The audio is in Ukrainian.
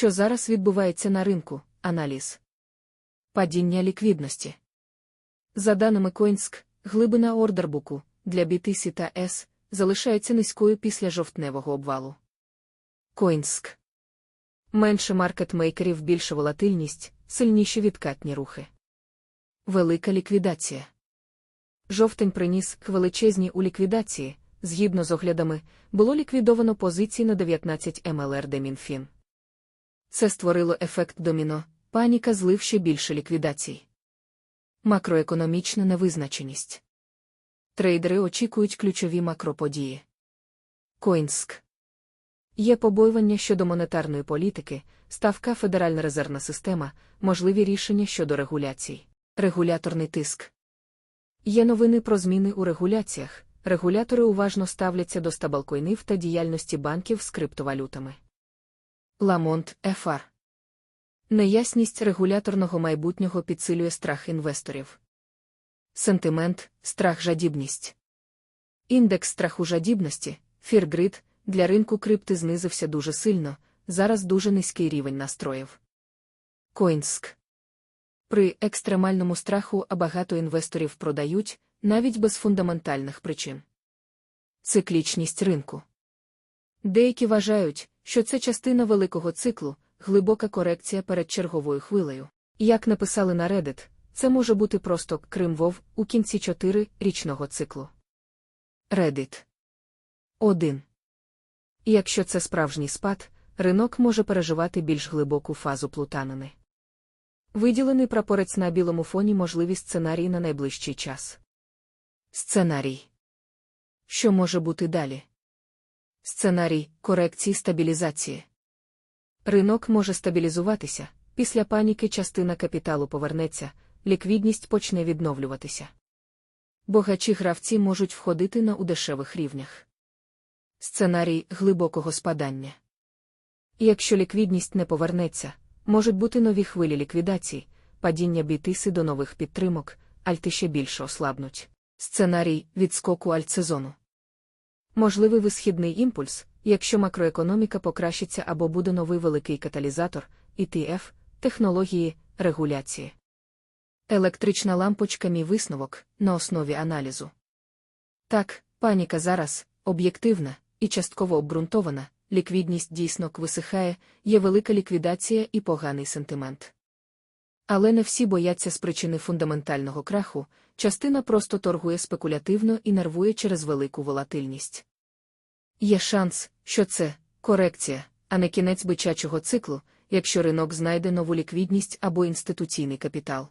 Що зараз відбувається на ринку? Аналіз. Падіння ліквідності. За даними Coinsk, глибина ордербуку для BTC та S залишається низькою після жовтневого обвалу. Coinsk. Менше маркетмейкерів, більша волатильність, сильніші відкатні рухи. Велика ліквідація. Жовтень приніс к величезній у ліквідації, згідно з оглядами, було ліквідовано позиції на 19 МЛР де Мінфін. Це створило ефект доміно, паніка злив ще більше ліквідацій. Макроекономічна невизначеність. Трейдери очікують ключові макроподії. Коінск. Є побоювання щодо монетарної політики, ставка Федеральна резервна система, можливі рішення щодо регуляцій. Регуляторний тиск. Є новини про зміни у регуляціях. Регулятори уважно ставляться до стабалкоїнів та діяльності банків з криптовалютами. Ламонт ФР. Неясність регуляторного майбутнього підсилює страх інвесторів. Сентимент, страх жадібність. Індекс страху жадібності, фіргрид, для ринку крипти знизився дуже сильно, зараз дуже низький рівень настроїв. Коінск. При екстремальному страху а багато інвесторів продають, навіть без фундаментальних причин. Циклічність ринку. Деякі вважають, що це частина великого циклу, глибока корекція перед черговою хвилею. Як написали на Reddit, це може бути просто Крим Вов у кінці 4-річного циклу. Reddit 1. Якщо це справжній спад, ринок може переживати більш глибоку фазу плутанини. Виділений прапорець на білому фоні можливі сценарії на найближчий час. Сценарій. Що може бути далі? Сценарій корекції стабілізації. Ринок може стабілізуватися, після паніки частина капіталу повернеться, ліквідність почне відновлюватися. Богачі гравці можуть входити на удешевих рівнях. Сценарій глибокого спадання. Якщо ліквідність не повернеться, можуть бути нові хвилі ліквідацій, падіння бітиси до нових підтримок, альти ще більше ослабнуть. Сценарій відскоку альтсезону. Можливий висхідний імпульс, якщо макроекономіка покращиться або буде новий великий каталізатор, ETF, технології, регуляції. Електрична лампочка мій висновок на основі аналізу. Так, паніка зараз об'єктивна і частково обґрунтована, ліквідність дійсно висихає, є велика ліквідація і поганий сентимент. Але не всі бояться з причини фундаментального краху, частина просто торгує спекулятивно і нервує через велику волатильність. Є шанс, що це корекція, а не кінець бичачого циклу, якщо ринок знайде нову ліквідність або інституційний капітал.